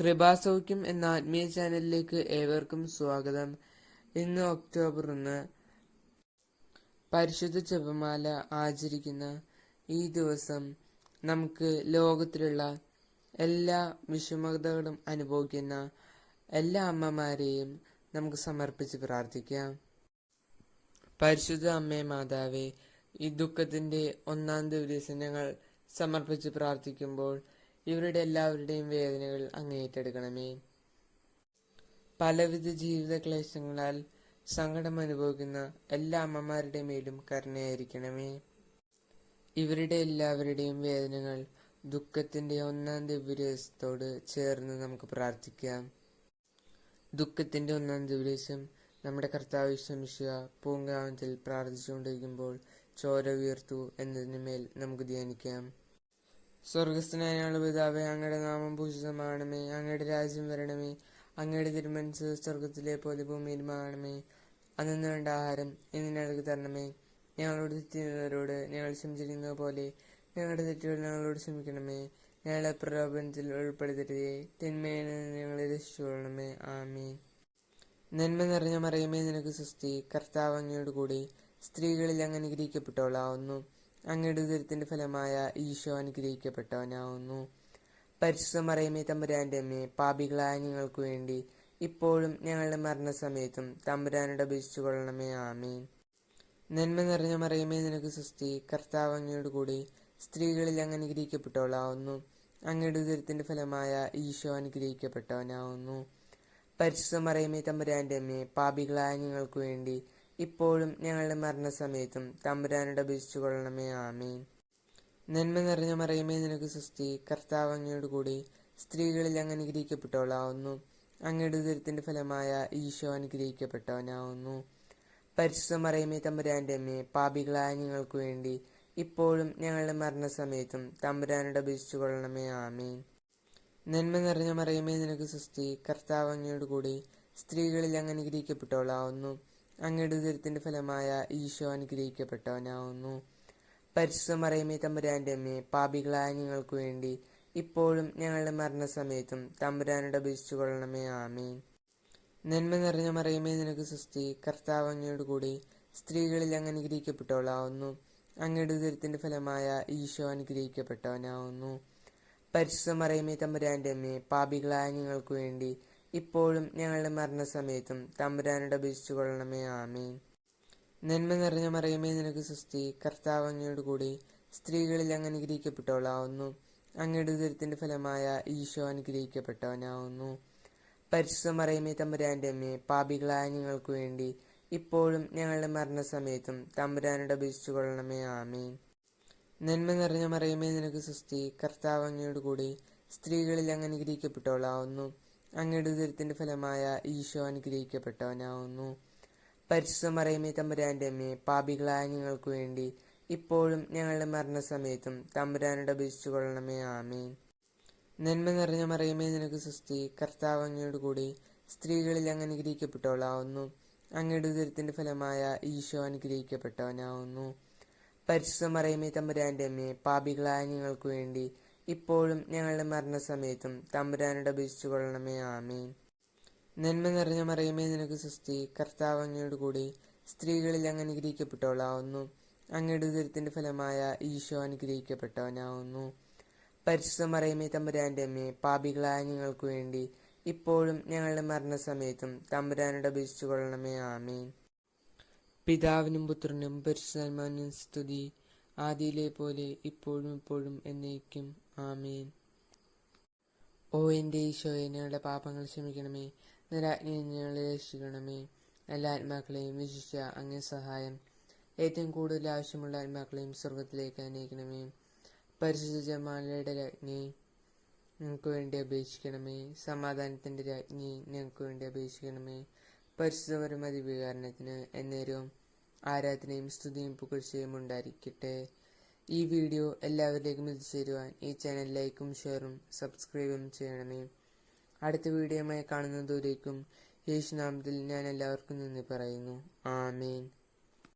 കൃപാസൗഖ്യം എന്ന ആത്മീയ ചാനലിലേക്ക് ഏവർക്കും സ്വാഗതം. ഇന്ന് ഒക്ടോബർ ഒന്ന് പരിശുദ്ധ ജപമാല ആചരിക്കുന്ന ഈ ദിവസം നമുക്ക് ലോകത്തിലുള്ള എല്ലാ വിഷമതകളും അനുഭവിക്കുന്ന എല്ലാ അമ്മമാരെയും നമുക്ക് സമർപ്പിച്ച് പ്രാർത്ഥിക്കാം. പരിശുദ്ധ അമ്മേ മാതാവേ ഈ ദുഃഖത്തിന്റെ ഒന്നാം ദിവസം ഞങ്ങൾ സമർപ്പിച്ച് പ്രാർത്ഥിക്കുമ്പോൾ ഇവരുടെ എല്ലാവരുടെയും വേദനകൾ അങ്ങേറ്റെടുക്കണമേ പലവിധ ജീവിത ക്ലേശങ്ങളാൽ സങ്കടം അനുഭവിക്കുന്ന എല്ലാ അമ്മമാരുടെ മേലും കരുണയായിരിക്കണമേ. ഇവരുടെ എല്ലാവരുടെയും വേദനകൾ ദുഃഖത്തിന്റെ ഒന്നാം ദിവസത്തോട് ചേർന്ന് നമുക്ക് പ്രാർത്ഥിക്കാം. ദുഃഖത്തിന്റെ ഒന്നാം ദിവസം നമ്മുടെ കർത്താവ് ശ്രമിക്കുക പൂങ്കാവനത്തിൽ പ്രാർത്ഥിച്ചുകൊണ്ടിരിക്കുമ്പോൾ ചോര ഉയർത്തു എന്നതിനുമേൽ നമുക്ക് ധ്യാനിക്കാം. സ്വർഗസ്ഥനായ ഞങ്ങളുടെ പിതാവേ അങ്ങയുടെ നാമം പൂജിതമാണമേ അങ്ങയുടെ രാജ്യം വരണമേ. അങ്ങയുടെ തിരുമനസ് സ്വർഗത്തിലെ പോലെ ഭൂമിയിലുമാകണമേ അന്നു വേണ്ട ആഹാരം ഇന്ന് ഞങ്ങൾക്ക് തരണമേ. ഞങ്ങളോട് തെറ്റുന്നവരോട് ഞങ്ങൾ ക്ഷമിച്ചിരിക്കുന്നത് പോലെ ഞങ്ങളുടെ തെറ്റുകൾ ഞങ്ങളോട് ക്ഷമിക്കണമേ. ഞങ്ങളെ പ്രലോഭനത്തിൽ ഉൾപ്പെടുത്തരുതേ. തിന്മയിൽ നിന്ന് ഞങ്ങളെ രക്ഷിച്ചുകൊള്ളണമേ. ആമീൻ. നന്മ നിറഞ്ഞ മറിയമേ നിനക്ക് സുസ്തി കർത്താവ് കൂടി സ്ത്രീകളിൽ അങ്ങനെ അനുഗ്രഹിക്കപ്പെട്ടവളാവുന്നു. അങ്ങയുടെ ദുരിതത്തിന്റെ ഫലമായ ഈശോ അനുഗ്രഹിക്കപ്പെട്ടവനാവുന്നു. പരിശുദ്ധ മറിയമേ തമ്പുരാന്റെ അമ്മയെ പാപികളായ ഞങ്ങൾക്ക് വേണ്ടി ഇപ്പോഴും ഞങ്ങളുടെ മരണസമയത്തും തമ്പുരാനോട് അപേക്ഷിച്ചു കൊള്ളണമേ ആമീൻ. നന്മ നിറഞ്ഞ മറിയമേ നിനക്ക് സുസ്തി കർത്താവ് അങ്ങയോട് കൂടി സ്ത്രീകളിൽ അങ്ങ് അനുഗ്രഹിക്കപ്പെട്ടവളാവുന്നു. അങ്ങയുടെ ദുരിതത്തിന്റെ ഫലമായ ഈശോ അനുഗ്രഹിക്കപ്പെട്ടവനാവുന്നു. പരിശുദ്ധ മറിയമേ തമ്പുരാന്റെ അമ്മയെ പാപികളായ ഞങ്ങൾക്ക് വേണ്ടി ഇപ്പോഴും ഞങ്ങളുടെ മരണസമയത്തും തമ്പുരാനോട് അപേക്ഷിച്ചു കൊള്ളണമേ ആമീൻ. നന്മ നിറഞ്ഞ മറിയമേ നിനക്ക് സുസ്തി കർത്താവ് അങ്ങയോട് കൂടി സ്ത്രീകളിൽ അങ്ങ് അനുഗ്രഹിക്കപ്പെട്ടവളാവുന്നു. അങ്ങയുടെ ഉദരത്തിന്റെ ഫലമായ ഈശോ അനുഗ്രഹിക്കപ്പെട്ടവനാവുന്നു. പരിശുദ്ധ മറിയമേ തമ്പുരാന്റെ അമ്മയെ പാപികളായ ഞങ്ങൾക്ക് വേണ്ടി ഇപ്പോഴും ഞങ്ങളുടെ മരണസമയത്തും തമ്പുരാനോട് അപേക്ഷിച്ചു കൊള്ളണമേ ആമീൻ. നന്മ നിറഞ്ഞ മറിയമേ നിനക്ക് സുസ്തി കർത്താവ് അങ്ങയോട് കൂടി സ്ത്രീകളിൽ അങ്ങ് അനുഗ്രഹിക്കപ്പെട്ടവളാവുന്നു. അങ്ങയുടെ ഉദരത്തിന്റെ ഫലമായ ഈശോ അനുഗ്രഹിക്കപ്പെട്ടവനാവുന്നു. പരിശുദ്ധ മറിയമേ തമ്പുരാന്റെ അമ്മയെ പാപികളായ ഞങ്ങൾക്ക് വേണ്ടി ഇപ്പോഴും ഞങ്ങളുടെ മരണസമയത്തും തമ്പുരാനോട് അപേക്ഷിച്ചു കൊള്ളണമേ ആമീൻ. നന്മ നിറഞ്ഞ മറിയമേ നിനക്ക് സുസ്തി കർത്താവ് അങ്ങയോട് കൂടി സ്ത്രീകളിൽ അങ്ങ് അനുഗ്രഹിക്കപ്പെട്ടവളാവുന്നു. അങ്ങയുടെ ഉദരത്തിന്റെ ഫലമായ ഈശോ അനുഗ്രഹിക്കപ്പെട്ടവനാവുന്നു. പരിശുദ്ധ മറിയമേ തമ്പുരാന്റെ അമ്മയെ പാപികളായ ഞങ്ങൾക്ക് വേണ്ടി ഇപ്പോഴും ഞങ്ങളുടെ മരണസമയത്തും തമ്പുരാനോട് അപേക്ഷിച്ചു കൊള്ളണമേ ആമീൻ. നന്മ നിറഞ്ഞ മറിയമേ നിനക്ക് സുസ്തി കർത്താവ് കൂടി സ്ത്രീകളിൽ അങ്ങ് അനുഗ്രഹിക്കപ്പെട്ടവളാവുന്നു അങ്ങയുടെ ഉദരത്തിന്റെ ഫലമായ ഈശോ അനുഗ്രഹിക്കപ്പെട്ടവനാവുന്നു. പരിശുദ്ധ മറിയമേ തമ്പുരാന്റെ അമ്മയെ പാപികളായ ഞങ്ങൾക്ക് വേണ്ടി ഇപ്പോഴും ഞങ്ങളുടെ മരണസമയത്തും തമ്പുരാനോട് അപേക്ഷിച്ചു കൊള്ളണമേ ആമീൻ. നന്മ നിറഞ്ഞ മറിയമേ നിനക്ക് സുസ്തി കർത്താവ് കൂടി സ്ത്രീകളിൽ അങ്ങ് അനുഗ്രഹിക്കപ്പെട്ടവളാവുന്നു അങ്ങയുടെ ദുരിതത്തിന്റെ ഫലമായ ഈശോ അനുഗ്രഹിക്കപ്പെട്ടവനാവുന്നു. പരിശുദ്ധ മറിയമേ തമ്പുരാന്റെ അമ്മയെ പാപികളായ ഞങ്ങൾക്ക് വേണ്ടി ഇപ്പോഴും ഞങ്ങളുടെ മരണസമയത്തും തമ്പുരാനോട് അപേക്ഷിച്ചു കൊള്ളണമേ ആമീൻ. നന്മ നിറഞ്ഞ മറിയമേ നിനക്ക് സുസ്തി കർത്താവ് അങ്ങയോട് കൂടി സ്ത്രീകളിൽ അങ്ങ് അനുഗ്രഹിക്കപ്പെട്ടവളാവുന്നു. അങ്ങയുടെ ദുരിതത്തിന്റെ ഫലമായ ഈശോ അനുഗ്രഹിക്കപ്പെട്ടവനാവുന്നു. പരിശുദ്ധ മറിയമേ തമ്പുരാന്റെ അമ്മയെ പാപികളായ ഞങ്ങൾക്ക് വേണ്ടി ഇപ്പോഴും ഞങ്ങളുടെ മരണസമയത്തും തമ്പുരാനോട് അപേക്ഷിച്ചു കൊള്ളണമേ ആമീൻ. നന്മ നിറഞ്ഞ മറിയമേ നിനക്ക് സുസ്തി കർത്താവ് അങ്ങയോട് കൂടി സ്ത്രീകളിൽ അങ്ങ് അനുഗ്രഹിക്കപ്പെട്ടവളാവുന്നു. അങ്ങയുടെ ഉദരത്തിന്റെ ഫലമായ ഈശോ അനുഗ്രഹിക്കപ്പെട്ടവനാവുന്നു. പരിശുദ്ധ മറിയമേ തമ്പുരാന്റെ അമ്മയെ പാപികളായ ഞങ്ങൾക്ക് വേണ്ടി ഇപ്പോഴും ഞങ്ങളുടെ മരണസമയത്തും തമ്പുരാനോട് അപേക്ഷിച്ചു കൊള്ളണമേ ആമീൻ. പിതാവിനും പുത്രനും പരിശുദ്ധാത്മാവിനും സ്തുതി. ആദിയിലെ പോലെ ഇപ്പോഴും ഇപ്പോഴും എന്നേക്കും. ആമീൻ. ഓ എന്റെ ഈശോയെ ഞങ്ങളുടെ പാപങ്ങൾ ക്ഷമിക്കണമേ. നിരാജ്ഞ ഞങ്ങളെ രക്ഷിക്കണമേ. എല്ലാ ആത്മാക്കളെയും വിശിഷ്ട അങ്ങേ സഹായം. ഏറ്റവും കൂടുതൽ ആവശ്യമുള്ള ആത്മാക്കളെയും സ്വർഗത്തിലേക്ക് അനയിക്കണമേ പരിശുദ്ധ ജമാലയുടെ രാജ്ഞി ഞങ്ങൾക്ക് വേണ്ടി അപേക്ഷിക്കണമേ. സമാധാനത്തിന്റെ രാജ്ഞി ഞങ്ങൾക്ക് വേണ്ടി അപേക്ഷിക്കണമേ. പരിശുദ്ധപരമതി വികാരണത്തിന് എന്നേരവും ആരാധനയും സ്തുതിയും പുകഴ്ചയും ഉണ്ടായിരിക്കട്ടെ. ഈ വീഡിയോ എല്ലാവരിലേക്കും എത്തിച്ചേരുവാൻ ഈ ചാനൽ ലൈക്കും ഷെയറും സബ്സ്ക്രൈബും ചെയ്യണമേ. അടുത്ത വീഡിയോയുമായി കാണുന്നതുവരേക്കും യേശുനാമത്തിൽ ഞാൻ എല്ലാവർക്കും നന്ദി പറയുന്നു. ആമേൻ.